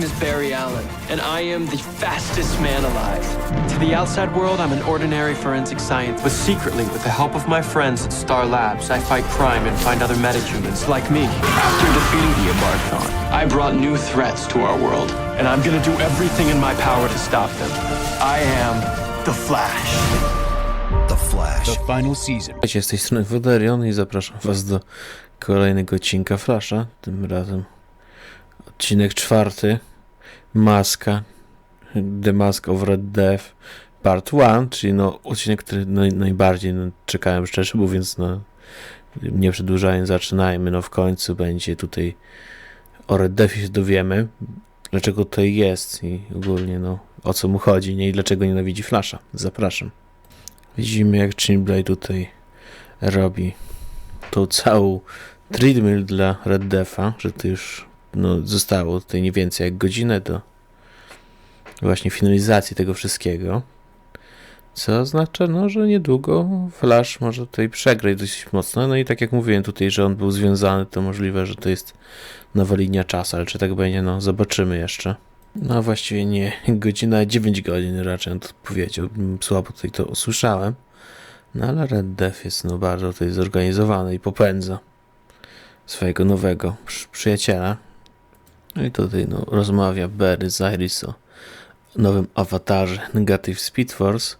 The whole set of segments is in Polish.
name is Barry Allen, and I am the fastest man alive. To the outside world, I'm an ordinary forensic scientist. But secretly, with the help of my friends at Star Labs, I fight crime and find other metahumans like me. After defeating the Abarthon, I brought new threats to our world, and I'm gonna do everything in my power to stop them. I am the Flash. The Flash. The final season. Witajcie, z tej strony Woderion i zapraszam was do kolejnego odcinka Flasha. Tym razem odcinek czwarty. Maska. The Mask of Red Death Part 1, czyli no odcinek, który no, najbardziej no, czekałem szczerze mówiąc, no nie przedłużając, zaczynajmy, no w końcu będzie tutaj o Red Deathie się dowiemy, dlaczego to jest i ogólnie no o co mu chodzi, nie i dlaczego nienawidzi Flasha. Zapraszam. Widzimy jak Chinblade tutaj robi tą całą treadmill dla Red Defa, że to już no, zostało tutaj nie więcej jak godzinę do właśnie finalizacji tego wszystkiego. Co oznacza, no, że niedługo Flash może tutaj przegrać dość mocno. No i tak jak mówiłem tutaj, że on był związany, to możliwe, że to jest nowa linia czasu, ale czy tak będzie, no zobaczymy jeszcze. No właściwie nie, godzina 9 godzin raczej on to powiedział, słabo tutaj to usłyszałem. No ale Red Death jest no bardzo tutaj zorganizowany i popędza swojego nowego przy- przyjaciela. No i tutaj no rozmawia Barry z Iris o nowym awatarze Negative Speed Force,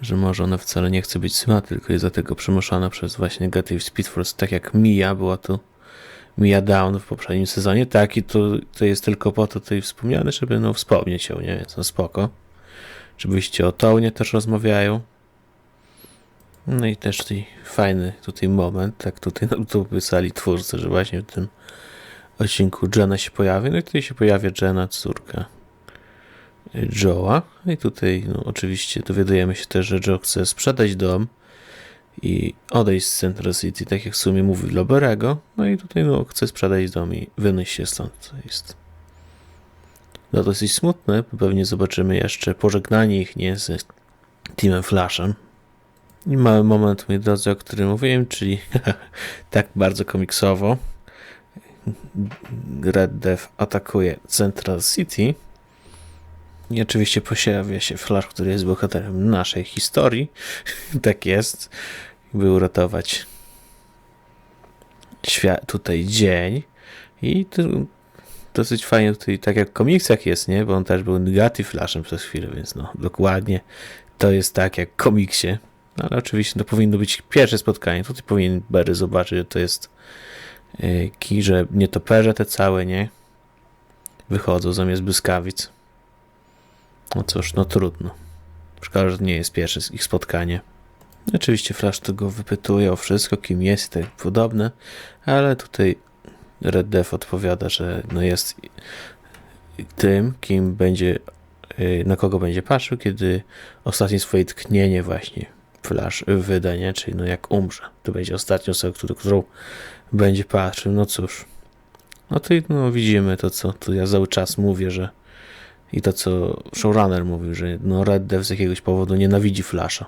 że może ona wcale nie chce być sama, tylko jest dlatego przymuszona przez właśnie Negative Speed Force, tak jak Mia była tu Mia Down w poprzednim sezonie, tak i to, to jest tylko po to tutaj wspomniane, żeby no wspomnieć ją, nie, więc no spoko. Żebyście o Taunie też rozmawiają. No i też tutaj fajny tutaj moment, tak tutaj no, tu pisali twórcy, że właśnie w tym odcinku Jenna się pojawi, no i tutaj się pojawia Jenna, córka Joe'a. No i tutaj no, oczywiście dowiadujemy się też, że Joe chce sprzedać dom i odejść z Central City, tak jak w sumie mówi Loberego. No i tutaj no, chce sprzedać dom i wynieść się stąd. To jest no dosyć smutne, pewnie zobaczymy jeszcze pożegnanie ich, nie, z Teamem Flashem. I mały moment, moi drodzy, o którym mówiłem, czyli tak bardzo komiksowo. Red Death atakuje Central City. I oczywiście pojawia się Flash, który jest bohaterem naszej historii. tak jest. By uratować świat, tutaj dzień. I to dosyć fajnie tutaj, tak jak w komiksach jest, nie? Bo on też był Negative Flashem przez chwilę, więc no, dokładnie to jest tak jak w komiksie. No, ale oczywiście to powinno być pierwsze spotkanie. Tutaj powinien Barry zobaczyć, że to jest yy, ki, że nietoperze te całe, nie? Wychodzą zamiast błyskawic. No cóż, no trudno. Szkoda, że nie jest pierwsze ich spotkanie. Oczywiście Flash to go wypytuje o wszystko, kim jest i tak podobne, ale tutaj Red Death odpowiada, że no jest tym, kim będzie, yy, na kogo będzie patrzył, kiedy ostatnie swoje tknienie właśnie Flash wyda, nie? Czyli no jak umrze, to będzie ostatnią osobą, którą, którą będzie patrzył. No cóż, no to no, widzimy to, co tu ja cały czas mówię, że i to, co showrunner mówił, że no Red Death z jakiegoś powodu nienawidzi Flasha.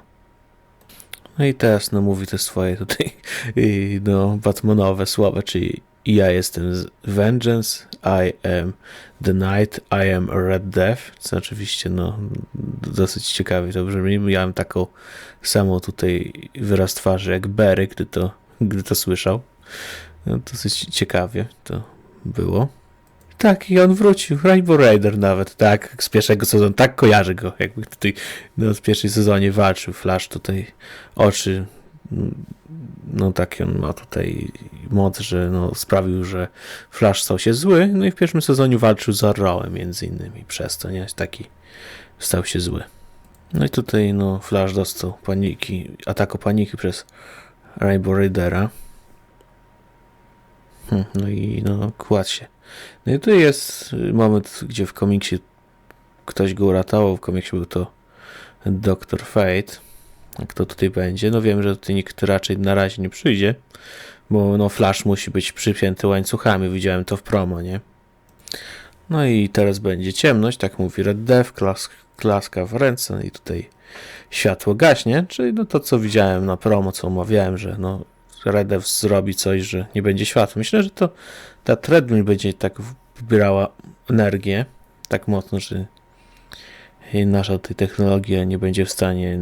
No i teraz no mówi te swoje tutaj no Batmanowe słowa, czyli ja jestem z Vengeance, I am the Night, I am Red Death, co oczywiście no dosyć ciekawie to brzmi. Miałem taką samą tutaj wyraz twarzy jak Barry, gdy to, gdy to słyszał. No, dosyć ciekawie to było. Tak, i on wrócił. Rainbow Raider nawet, tak, z pierwszego sezonu. Tak kojarzę go, jakby tutaj no, w pierwszej sezonie walczył. Flash tutaj oczy, mm, no taki on ma tutaj moc, że no, sprawił, że Flash stał się zły. No i w pierwszym sezonie walczył z Arrowem między innymi przez to, nie? Taki stał się zły. No i tutaj no, Flash dostał paniki, ataku paniki przez Rainbow Raidera. Hm, no i no, kładł się. No i tu jest moment, gdzie w komiksie ktoś go uratował. W komiksie był to Dr. Fate. Kto tutaj będzie? No wiem, że tutaj nikt raczej na razie nie przyjdzie, bo no Flash musi być przypięty łańcuchami. Widziałem to w promo, nie? No i teraz będzie ciemność, tak mówi Red Death, klas klaska w ręce i tutaj światło gaśnie, czyli no to, co widziałem na promo, co omawiałem, że no Red Death zrobi coś, że nie będzie światła. Myślę, że to ta treadmill będzie tak wybierała energię tak mocno, że nasza tej technologia nie będzie w stanie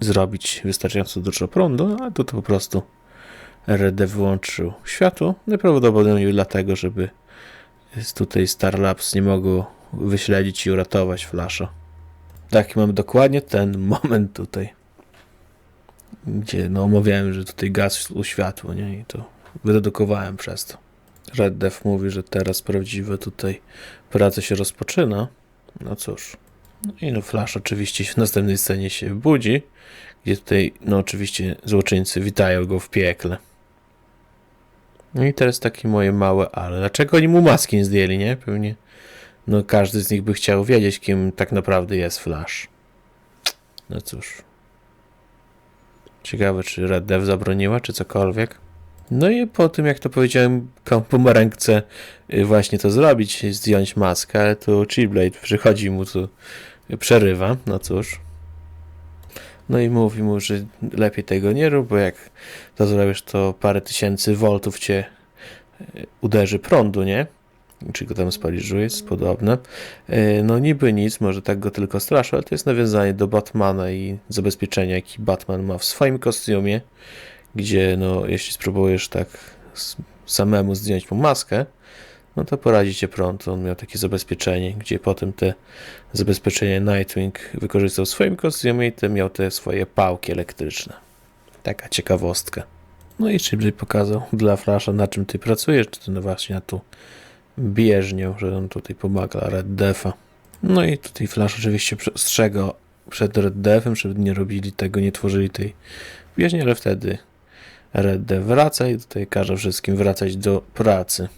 zrobić wystarczająco dużo prądu, a tutaj po prostu RD wyłączył światło. Najprawdopodobniej dlatego, żeby tutaj Star Labs nie mogło wyśledzić i uratować Flasha. Taki mam dokładnie ten moment tutaj, gdzie no omawiałem, że tutaj gaz uświatło, nie? I to wydedukowałem przez to. Red Dev mówi, że teraz prawdziwe tutaj praca się rozpoczyna. No cóż. No i no Flash oczywiście w następnej scenie się budzi, gdzie tutaj, no oczywiście złoczyńcy witają go w piekle. No i teraz takie moje małe ale. Dlaczego oni mu maski nie zdjęli, nie? Pewnie, no każdy z nich by chciał wiedzieć, kim tak naprawdę jest Flash. No cóż. Ciekawe, czy Red Dev zabroniła, czy cokolwiek. No i po tym, jak to powiedziałem, Pomerang chce y, właśnie to zrobić, zdjąć maskę, ale tu Chillblade przychodzi mu tu, przerywa, no cóż. No i mówi mu, że lepiej tego nie rób, bo jak to zrobisz, to parę tysięcy voltów cię y, uderzy prądu, nie? Czy go tam spaliżuje, jest podobne. Y, No niby nic, może tak go tylko straszy, ale to jest nawiązanie do Batmana i zabezpieczenia, jaki Batman ma w swoim kostiumie, gdzie no jeśli spróbujesz tak samemu zdjąć mu maskę, no to poradzi cię prąd. On miał takie zabezpieczenie, gdzie potem te zabezpieczenie Nightwing wykorzystał w swoim kostiumie i te miał te swoje pałki elektryczne. Taka ciekawostka. No i Shibley pokazał dla Flasha, na czym ty pracujesz, czy to no właśnie na tu bieżnią, że on tutaj pomaga Red Defa. No i tutaj Flash oczywiście przestrzegał przed Red Defem, żeby nie robili tego, nie tworzyli tej bieżni, ale wtedy Red Def wraca i tutaj każe wszystkim wracać do pracy.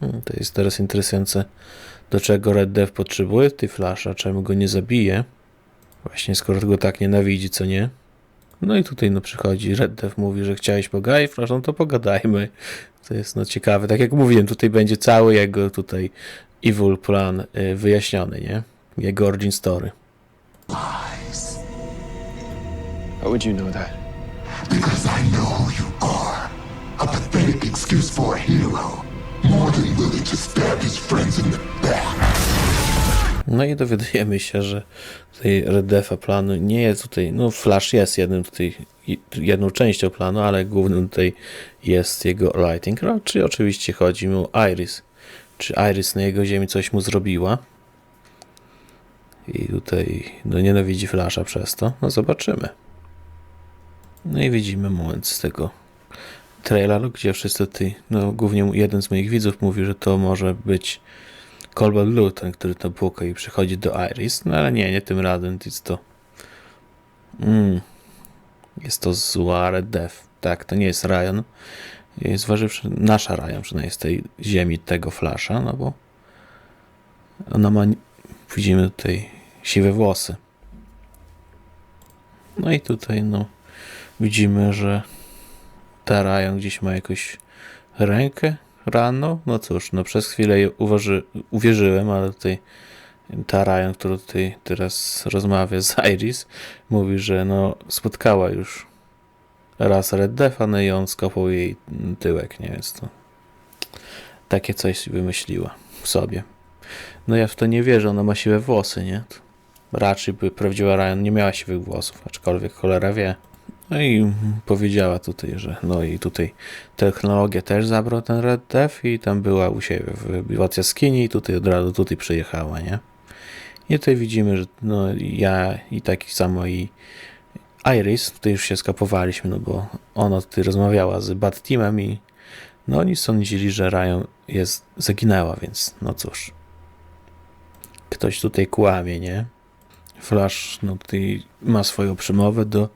Hmm, To jest teraz interesujące, do czego Red Dev potrzebuje tej Flasha, czemu go nie zabije. Właśnie skoro go tak nienawidzi, co nie? No i tutaj no przychodzi Red Dev, mówi, że chciałeś pogadać, no to pogadajmy. To jest no ciekawe. Tak jak mówiłem, tutaj będzie cały jego tutaj evil plan y, wyjaśniony, nie? Jego origin story. How would you know that? Because I know who you are. A pathetic excuse for a hero. More than willing to stab his friends in the back. No i dowiadujemy się, że tutaj Red Defa planu nie jest tutaj, no Flash jest jednym tutaj, jedną częścią planu, ale głównym tutaj jest jego Lighting Rod, czyli oczywiście chodzi mu o Iris. Czy Iris na jego ziemi coś mu zrobiła? I tutaj no nienawidzi Flasha przez to. No zobaczymy. No i widzimy moment z tego traileru, gdzie wszyscy tutaj, no głównie jeden z moich widzów mówi, że to może być Colbert Blue, ten, który to puka i przychodzi do Iris, no ale nie, nie tym razem, jest to mm, jest to zła Red Death, tak, to nie jest Ryan, zważywszy, nasza Ryan przynajmniej z tej ziemi tego Flasha, no bo ona ma, widzimy tutaj siwe włosy. No i tutaj, no, widzimy, że ta Ryan gdzieś ma jakąś rękę rano. No cóż, no przez chwilę uważy, uwierzyłem, ale tutaj ta Ryan, która tutaj teraz rozmawia z Iris, mówi, że no spotkała już raz Red Defa, no i on skopał jej tyłek, nie więc to takie coś wymyśliła sobie. No ja w to nie wierzę, ona ma siwe włosy, nie? Raczej by prawdziwa Ryan nie miała siwych włosów, aczkolwiek cholera wie. No i powiedziała tutaj, że no i tutaj technologia też zabrał ten Red Death i tam była u siebie w jaskini i tutaj od razu tutaj przyjechała, nie? I tutaj widzimy, że no ja i taki samo i Iris, tutaj już się skapowaliśmy, no bo ona tutaj rozmawiała z Bad Teamem i no oni sądzili, że Ryan jest, zaginęła, więc no cóż. Ktoś tutaj kłamie, nie? Flash no tutaj ma swoją przemowę do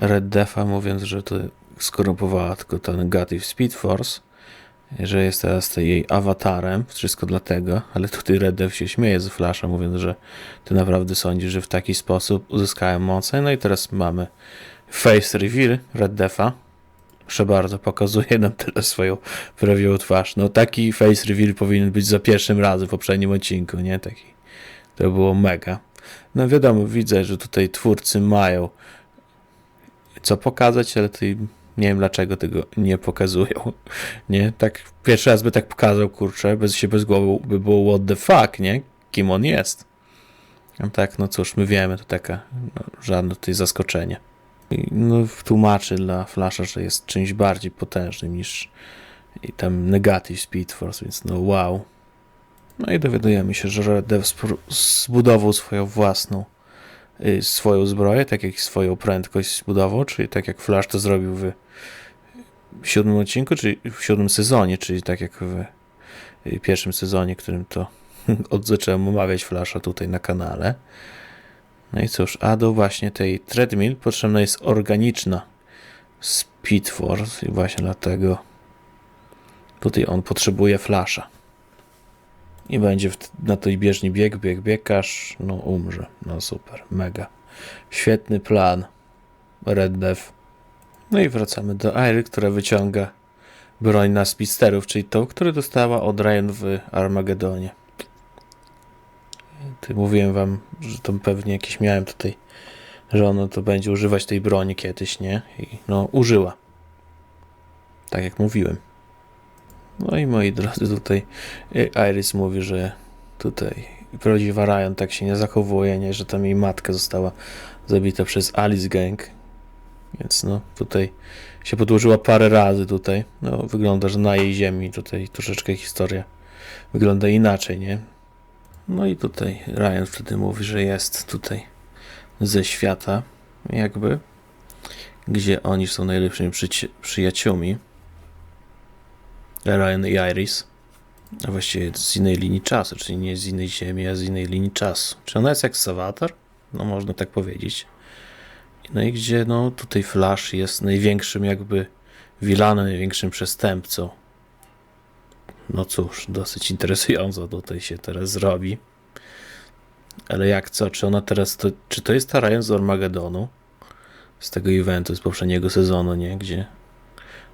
Red Defa, mówiąc, że to skorumpowała tylko ta Negative Speed Force, że jest teraz jej awatarem, wszystko dlatego, ale tutaj Red Def się śmieje z Flasha, mówiąc, że ty naprawdę sądzisz, że w taki sposób uzyskałem moce. No i teraz mamy face reveal Red Defa. Proszę bardzo, pokazuje nam teraz swoją prawdziwą twarz. No taki face reveal powinien być za pierwszym razem w poprzednim odcinku, nie? Taki. To było mega. No wiadomo, widzę, że tutaj twórcy mają co pokazać, ale tutaj nie wiem dlaczego tego nie pokazują. Nie, tak pierwszy raz by tak pokazał, kurczę, bez się bez głowy by było what the fuck, nie? kim on jest. A tak, no cóż, my wiemy, to taka, no, żadne tutaj zaskoczenie. I, No, tłumaczy dla Flasha, że jest czymś bardziej potężnym niż i tam Negative Speed Force, więc no wow. No i dowiadujemy się, że Red Dev zbudował swoją własną swoją zbroję, tak jak swoją prędkość zbudował, czyli tak jak Flash to zrobił w siódmym odcinku, czyli w siódmym sezonie, czyli tak jak w y, pierwszym sezonie, którym to zacząłem omawiać Flasha tutaj na kanale. No i cóż, a do właśnie tej treadmill potrzebna jest organiczna Speed Force i właśnie dlatego tutaj on potrzebuje Flasha. I będzie w, na tej bieżni bieg, bieg, bieg, aż no umrze. No super, mega. Świetny plan. Red Dev. No i wracamy do Airy, która wyciąga broń na speedsterów, czyli tą, którą dostała od Ryan w Armagedonie. Ty mówiłem wam, że to pewnie jakieś miałem tutaj, że ono to będzie używać tej broni kiedyś, nie? I no, użyła. Tak jak mówiłem. No i moi drodzy, tutaj y, Iris mówi, że tutaj prawdziwa Ryan tak się nie zachowuje, nie? Że tam jej matka została zabita przez Alice Gang. Więc no, tutaj się podłożyła parę razy tutaj. No, wygląda, że na jej ziemi tutaj troszeczkę historia wygląda inaczej, nie? No i tutaj Ryan wtedy mówi, że jest tutaj ze świata, jakby, gdzie oni są najlepszymi przyjaciółmi. Ryan i Iris. A właściwie z innej linii czasu, czyli nie z innej ziemi, a z innej linii czasu. Czy ona jest jak Sawatar? No można tak powiedzieć. No i gdzie, no tutaj Flash jest największym jakby wilanem, największym przestępcą. No cóż, dosyć interesująco tutaj się teraz zrobi. Ale jak co? Czy ona teraz to. Czy to jest ta Ryan z Armagedonu? Z tego eventu z poprzedniego sezonu, nie? Gdzie.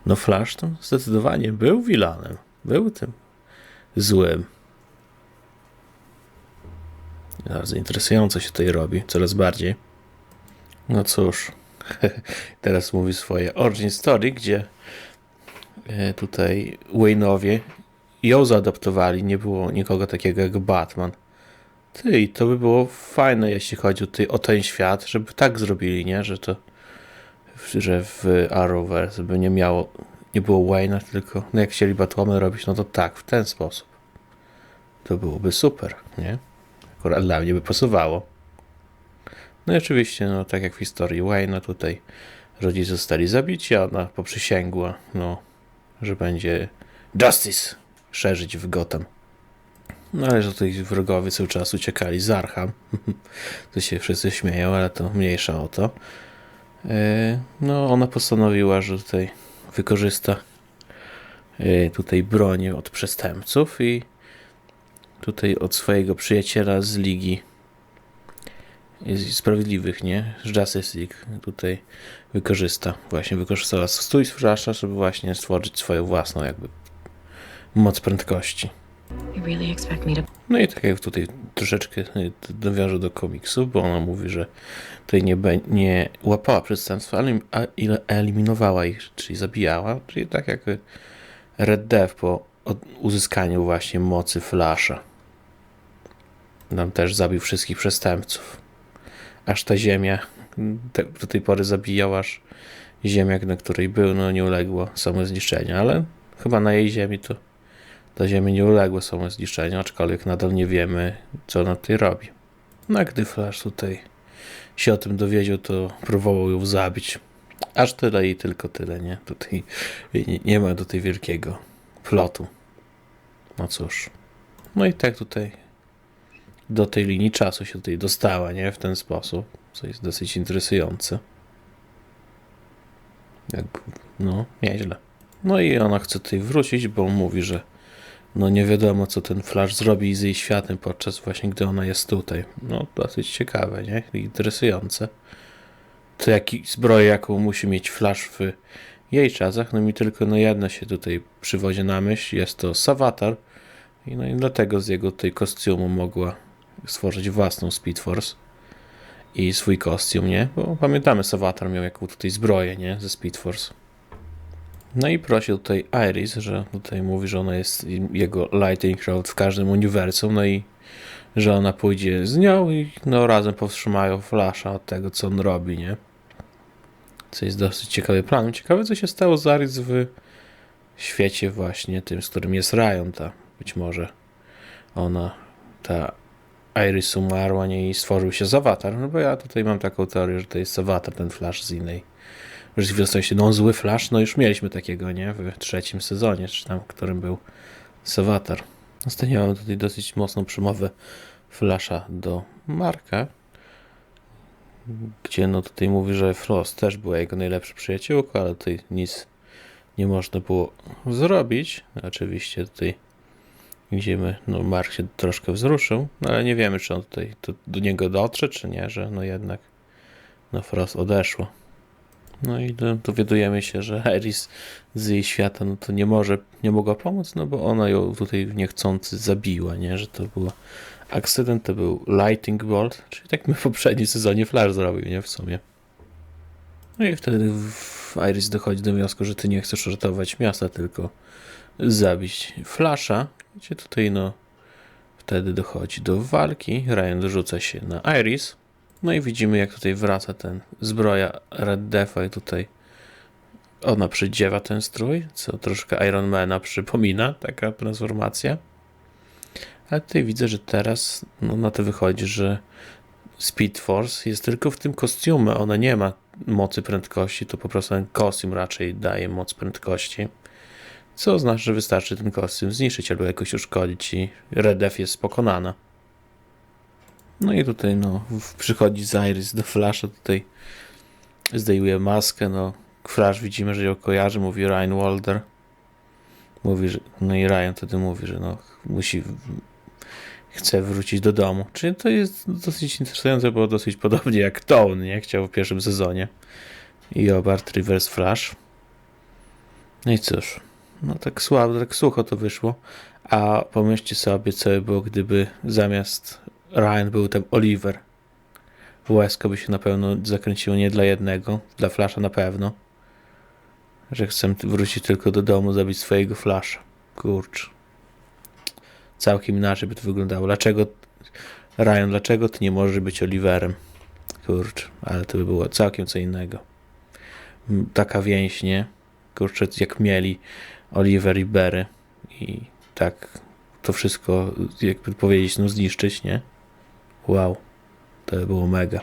No Flash to zdecydowanie był wilanem. Był tym złym. Bardzo interesująco się tutaj robi, coraz bardziej. No cóż, teraz mówi swoje origin story, gdzie e, tutaj Wayne'owie ją zaadaptowali, nie było nikogo takiego jak Batman. Ty, to by było fajne, jeśli chodzi o ten świat, żeby tak zrobili, nie? Że to, że w Arrowverse by nie miało, nie było Wayne'a, tylko no jak chcieli Batwoman robić, no to tak, w ten sposób. To byłoby super, nie? Akurat dla mnie by pasowało. No i oczywiście, no tak jak w historii Wayne'a tutaj rodzice zostali zabici, a ona poprzysięgła, no, że będzie justice szerzyć w Gotham. No ale że tutaj wrogowie cały czas uciekali z Arkham. to się wszyscy śmieją, ale to mniejsza o to. E, No, ona postanowiła, że tutaj wykorzysta e, tutaj broń od przestępców i tutaj od swojego przyjaciela z Ligi Sprawiedliwych, nie? Z Justice League tutaj wykorzysta, właśnie wykorzystała stój z żeby właśnie stworzyć swoją własną jakby moc prędkości. No i tak jak tutaj troszeczkę y, nawiążę do komiksu, bo ona mówi, że tutaj nie, nie łapała przestępstwa, ale eliminowała ich, czyli zabijała, czyli tak jak Red Death po uzyskaniu właśnie mocy Flasha. Tam też zabił wszystkich przestępców. Aż ta ziemia do tej pory zabijał, aż ziemia, na której był, no nie uległa samozniszczeniu, ale chyba na jej ziemi to ta ziemia nie uległa samozniszczeniu, aczkolwiek nadal nie wiemy, co ona tutaj robi. No a gdy Flash tutaj się o tym dowiedział, to próbował ją zabić. Aż tyle i tylko tyle, nie? Tutaj nie, nie ma tutaj wielkiego plotu. No cóż. No i tak tutaj do tej linii czasu się tutaj dostała, nie? W ten sposób, co jest dosyć interesujące. No, nieźle. No i ona chce tutaj wrócić, bo mówi, że no nie wiadomo, co ten Flash zrobi z jej światem podczas właśnie, gdy ona jest tutaj. No, dosyć ciekawe, nie? Interesujące. To jaki zbroję, jaką musi mieć Flash w jej czasach, no mi tylko no jedna się tutaj przywodzi na myśl, jest to Savatar i no i dlatego z jego tej kostiumu mogła stworzyć własną Speed Force i swój kostium, nie? Bo pamiętamy, Savatar miał jaką tutaj zbroję, nie? Ze Speed Force. No i prosił tutaj Iris, że tutaj mówi, że ona jest jego Lightning Rod w każdym uniwersum, no i że ona pójdzie z nią i no razem powstrzymają Flasha od tego, co on robi, nie? Co jest dosyć ciekawy plan. Ciekawe, co się stało z Aris w świecie właśnie tym, z którym jest Ryan, ta być może ona, ta Iris umarła nie i stworzył się z awatar, no bo ja tutaj mam taką teorię, że to jest awatar, ten Flash z innej rzeczywistości. No zły Flash, no już mieliśmy takiego, nie? W trzecim sezonie, czy tam, w którym był z awatar. Ostatnio mamy tutaj dosyć mocną przemowę Flasha do Marka, gdzie no tutaj mówi, że Frost też była jego najlepsza przyjaciółka, ale tutaj nic nie można było zrobić. Oczywiście tutaj widzimy, no Mark się troszkę wzruszył, no ale nie wiemy, czy on tutaj to do niego dotrze, czy nie, że no jednak no Frost odeszło. No i do- dowiadujemy się, że Iris z jej świata no to nie może, nie mogła pomóc, no bo ona ją tutaj niechcący zabiła, nie, że to było akcydent, to był lightning bolt, czyli tak my w poprzednim sezonie Flash zrobił, nie, w sumie. No i wtedy Iris dochodzi do wniosku, że ty nie chcesz ratować miasta, tylko zabić Flasha, gdzie tutaj no wtedy dochodzi do walki, Ryan dorzuca się na Iris, no i widzimy jak tutaj wraca ten zbroja Red i tutaj ona przydziewa ten strój, co troszkę Ironmana przypomina, taka transformacja. Ale tutaj widzę, że teraz no, na to wychodzi, że Speed Force jest tylko w tym kostiumie, ona nie ma mocy prędkości, to po prostu ten kostium raczej daje moc prędkości. Co oznacza, że wystarczy ten kostium zniszczyć albo jakoś uszkodzić i Red Death jest pokonana. No i tutaj no, przychodzi Zairis do Flasha, tutaj zdejmuje maskę, no Flash widzimy, że ją kojarzy, mówi Ryan Walder. Mówi, że, no i Ryan wtedy mówi, że no musi, chce wrócić do domu. Czyli to jest dosyć interesujące, bo dosyć podobnie jak Tone, nie? Chciał w pierwszym sezonie. I Obart Reverse Flash. No i cóż, no tak słabo, tak sucho to wyszło. A pomyślcie sobie, co by było, gdyby zamiast Ryan był tam Oliver. Łezko by się na pewno zakręciło nie dla jednego, dla Flasha na pewno. Że chcę wrócić tylko do domu, zabić swojego Flasha. Kurcz. Całkiem inaczej by to wyglądało. Dlaczego, Ryan, dlaczego ty nie możesz być Oliverem? Kurcz, ale to by było całkiem co innego. Taka więź, nie? Kurczę, jak mieli Oliver i Barry i tak to wszystko, jakby powiedzieć, no zniszczyć, nie? Wow, to by było mega.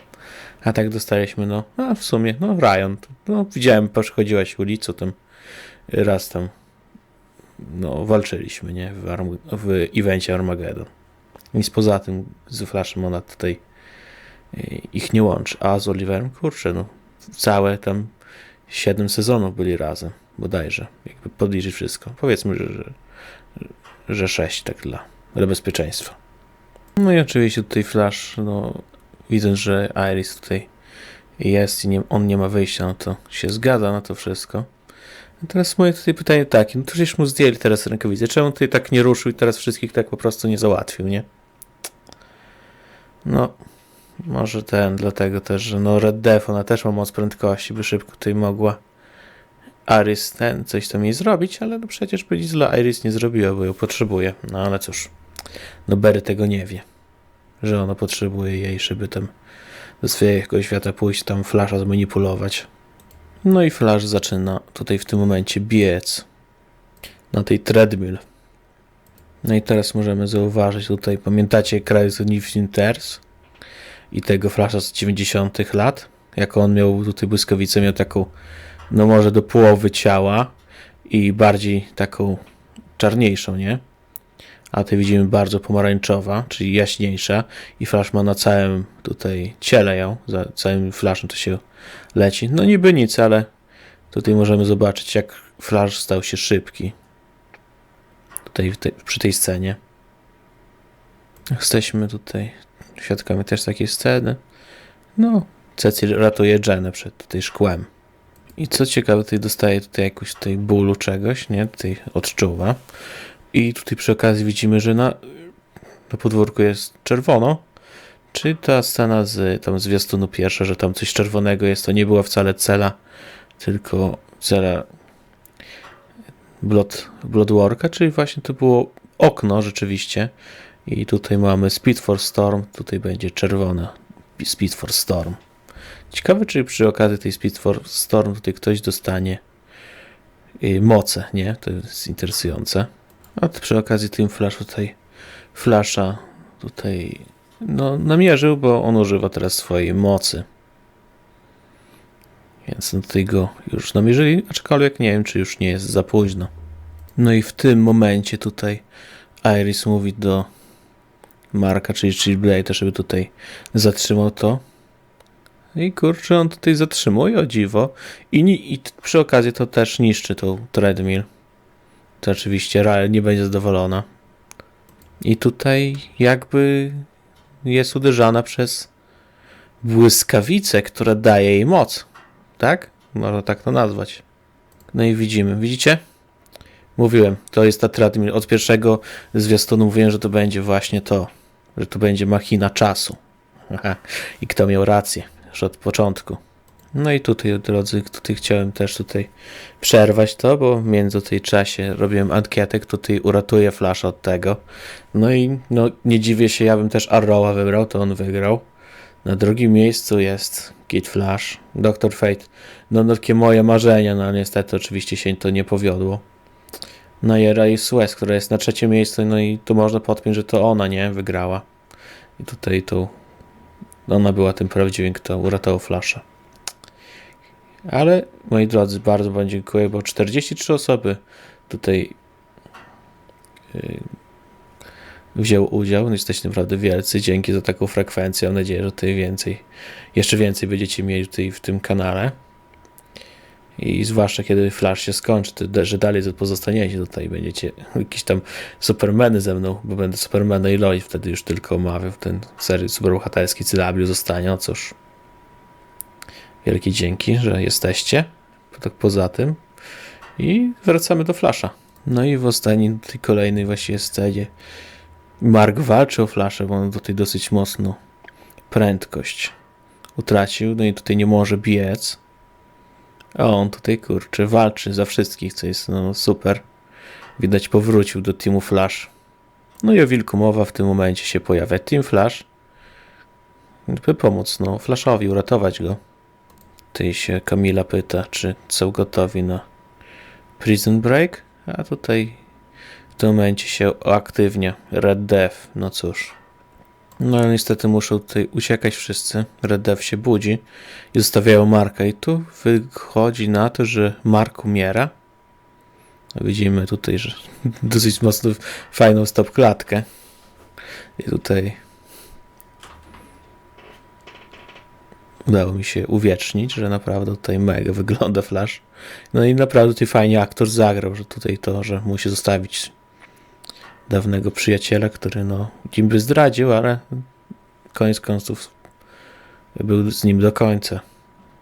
A tak dostaliśmy, no, a w sumie, no, Ryan. No, widziałem, przechodziłaś ulicą, tam raz tam, no, walczyliśmy, nie, w, Arm- w evencie Armageddon. Nic poza tym z Flashem ona tutaj y, ich nie łączy. A z Oliverem, kurczę, no, całe tam 7 sezonów byli razem, bodajże, jakby podliczyć wszystko. Powiedzmy, że, że, że 6 tak dla, dla bezpieczeństwa. No i oczywiście tutaj Flash, no widząc, że Iris tutaj jest i nie, on nie ma wyjścia, no to się zgadza na to wszystko. A teraz moje tutaj pytanie takie, no to przecież mu zdjęli teraz rękawice, czemu tutaj tak nie ruszył i teraz wszystkich tak po prostu nie załatwił, nie? No, może ten, dlatego też, że no Red Death, ona też ma moc prędkości, by szybko tutaj mogła Iris ten, coś tam jej zrobić, ale no przecież by nic dla Iris nie zrobiła, bo ją potrzebuje. No ale cóż, no Berry tego nie wie, że ona potrzebuje jej, żeby tam do swojego świata pójść, tam Flasha zmanipulować. No i Flash zaczyna tutaj w tym momencie biec na tej treadmill. No i teraz możemy zauważyć tutaj, pamiętacie Infinite Earths i tego Flasha z 90 lat? Jak on miał tutaj błyskawicę, miał taką, no może do połowy ciała i bardziej taką czarniejszą, nie? A tutaj widzimy bardzo pomarańczowa, czyli jaśniejsza i Flash ma na całym tutaj ciele ją, za całym Flashem to się leci. No niby nic, ale tutaj możemy zobaczyć jak Flash stał się szybki. Tutaj w tej- przy tej scenie. Jesteśmy tutaj świadkami też takiej sceny. No, Cecil ratuje Jenę przed tutaj szkłem. I co ciekawe, tutaj dostaje tutaj jakoś tutaj bólu czegoś, nie? Tutaj odczuwa. I tutaj przy okazji widzimy, że na, na podwórku jest czerwono. Czy ta scena z tam zwiastunu pierwsza, że tam coś czerwonego jest, to nie była wcale cela, tylko cela Blood, Bloodworka, czyli właśnie to było okno rzeczywiście I tutaj mamy Speed for Storm, tutaj będzie czerwona Speed for Storm. Ciekawe, czy przy okazji tej Speed for Storm tutaj ktoś dostanie y, moce, nie? To jest interesujące. A przy okazji tym flash tutaj flasha tutaj no, namierzył, bo on używa teraz swojej mocy. Więc no tutaj go już namierzyli, aczkolwiek nie wiem, czy już nie jest za późno. No i w tym momencie tutaj Iris mówi do Marka, czyli Chillblade, żeby tutaj zatrzymał to. I kurczę, on tutaj zatrzymuje, o dziwo. I, i przy okazji to też niszczy tą treadmill. To oczywiście Rael nie będzie zadowolona. I tutaj jakby jest uderzana przez błyskawicę, która daje jej moc. Tak? Można tak to nazwać. No i widzimy. Widzicie? Mówiłem, to jest ta treadmill. Od pierwszego zwiastunu mówiłem, że to będzie właśnie to. Że to będzie machina czasu. Aha. I kto miał rację? Już od początku. No i tutaj, drodzy, tutaj chciałem też tutaj przerwać to, bo między tej czasie robiłem ankietę, kto tutaj uratuje Flash od tego. No i no, nie dziwię się, ja bym też Arrowa wybrał, to on wygrał. Na drugim miejscu jest Kid Flash, Dr. Fate. No takie moje marzenia, no niestety oczywiście się to nie powiodło. No i Ray West, która jest na trzecim miejscu, no i tu można podpiąć, że to ona, nie, wygrała. I tutaj tu ona była tym prawdziwym, kto uratował Flasha. Ale, moi drodzy, bardzo Wam dziękuję, bo 43 osoby tutaj yy, wzięło udział. No, jesteście naprawdę wielcy. Dzięki za taką frekwencję. Mam nadzieję, że tutaj więcej, jeszcze więcej będziecie mieli tutaj w tym kanale. I zwłaszcza kiedy Flash się skończy, to, że dalej pozostaniecie tutaj, będziecie jakieś tam Supermany ze mną, bo będę Supermana i Lois wtedy już tylko omawiał. Ten serii superbohaterski CW zostanie, no cóż. Wielkie dzięki, że jesteście. Tak poza tym. I wracamy do Flasha. No i w ostatniej, tej kolejnej właśnie scenie Mark walczy o Flasha, bo on tutaj dosyć mocno prędkość utracił. No i tutaj nie może biec. A on tutaj, kurczę, walczy za wszystkich, co jest no, super. Widać powrócił do Teamu Flash. No i o wilku mowa w tym momencie się pojawia. Team Flash. By pomóc, no, Flashowi, uratować go. Tutaj się Kamila pyta, czy są gotowi na Prison Break, a tutaj w tym momencie się uaktywnia Red Death, no cóż. No ale niestety muszą tutaj uciekać wszyscy. Red Death się budzi i zostawiają Marka i tu wychodzi na to, że Mark umiera. Widzimy tutaj, że dosyć mocno fajną stop klatkę. I tutaj udało mi się uwiecznić, że naprawdę tutaj mega wygląda Flash. No i naprawdę tutaj fajnie aktor zagrał, że tutaj to, że musi zostawić dawnego przyjaciela, który no niby zdradził, ale koniec końców był z nim do końca.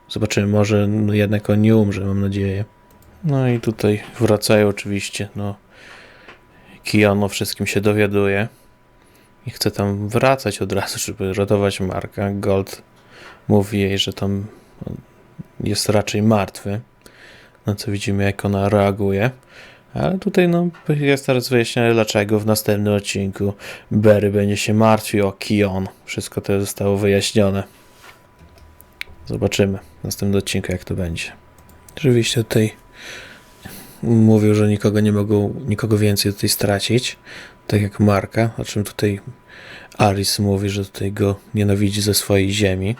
Zobaczymy, może no jednak on nie umrze, mam nadzieję. No i tutaj wracają oczywiście, no Kion wszystkim się dowiaduje i chce tam wracać od razu, żeby ratować Marka. Gold mówi jej, że tam jest raczej martwy. Na co widzimy, jak ona reaguje. Ale tutaj no, jest teraz wyjaśnione, dlaczego w następnym odcinku Barry będzie się martwił o Kion. Wszystko to zostało wyjaśnione. Zobaczymy w następnym odcinku, jak to będzie. Oczywiście tutaj mówił, że nikogo nie mogą, nikogo więcej tutaj stracić, tak jak Marka, o czym tutaj Aris mówi, że tutaj go nienawidzi ze swojej ziemi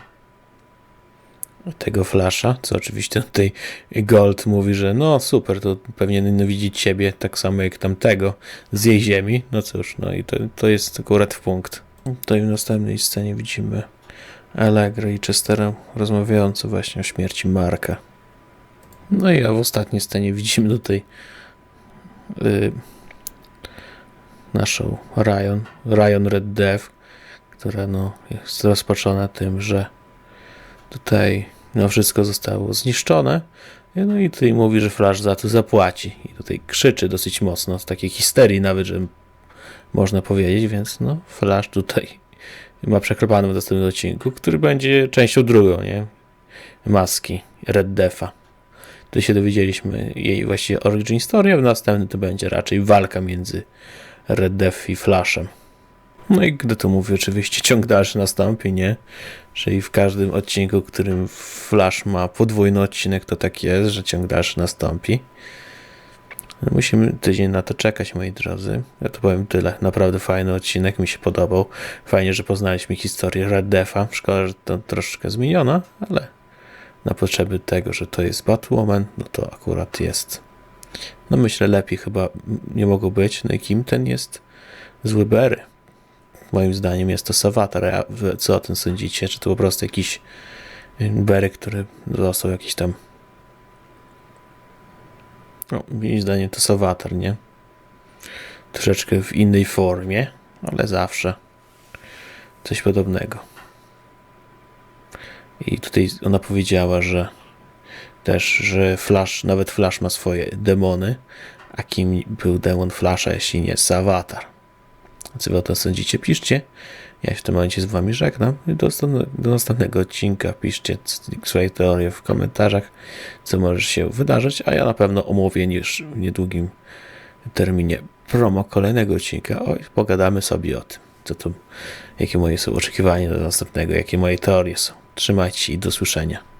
tego Flasha, co oczywiście tutaj Gold mówi, że no super, to pewnie nienawidzi ciebie tak samo jak tamtego z jej ziemi. No cóż, no i to, to jest akurat w punkt. Tutaj w następnej scenie widzimy Allegra i Chestera rozmawiający właśnie o śmierci Marka. No i a w ostatniej scenie widzimy tutaj y, naszą Ryan, Ryan Red Death, która no, jest rozpaczona tym, że tutaj no wszystko zostało zniszczone. No i tutaj mówi, że Flash za to zapłaci. I tutaj krzyczy dosyć mocno, z takiej histerii nawet, że można powiedzieć, więc no Flash tutaj ma przeklepany w następnym odcinku, który będzie częścią drugą, nie? Maski Red Defa. Tu się dowiedzieliśmy jej właściwie origin story, a w następnym to będzie raczej walka między Red Def i Flashem. No i gdy to mówię, oczywiście ciąg dalszy nastąpi, nie? Czyli w każdym odcinku, którym Flash ma podwójny odcinek, to tak jest, że ciąg dalszy nastąpi. No Musimy tydzień na to czekać, moi drodzy. Ja to powiem tyle. Naprawdę fajny odcinek, mi się podobał. Fajnie, że poznaliśmy historię Red Defa. Szkoda, że to troszeczkę zmieniona, ale na potrzeby tego, że to jest Batwoman, no to akurat jest. No myślę, lepiej chyba nie mogło być. No i kim ten jest? Zły Berry. Moim zdaniem jest to Sawatar. A co o tym sądzicie? Czy to po prostu jakiś Berry, który został jakiś tam no, moim zdaniem to Sawatar, nie? Troszeczkę w innej formie, ale zawsze coś podobnego. I tutaj ona powiedziała, że też, że Flash, nawet Flash ma swoje demony, a kim był demon Flasha, jeśli nie Sawatar. Co wy o tym sądzicie? Piszcie. Ja się w tym momencie z wami żegnam. Do, do następnego odcinka piszcie swoje teorie w komentarzach, co może się wydarzyć, a ja na pewno omówię już w niedługim terminie promo kolejnego odcinka. Oj, pogadamy sobie o tym, co to, jakie moje są oczekiwania do następnego, jakie moje teorie są. Trzymajcie i do słyszenia.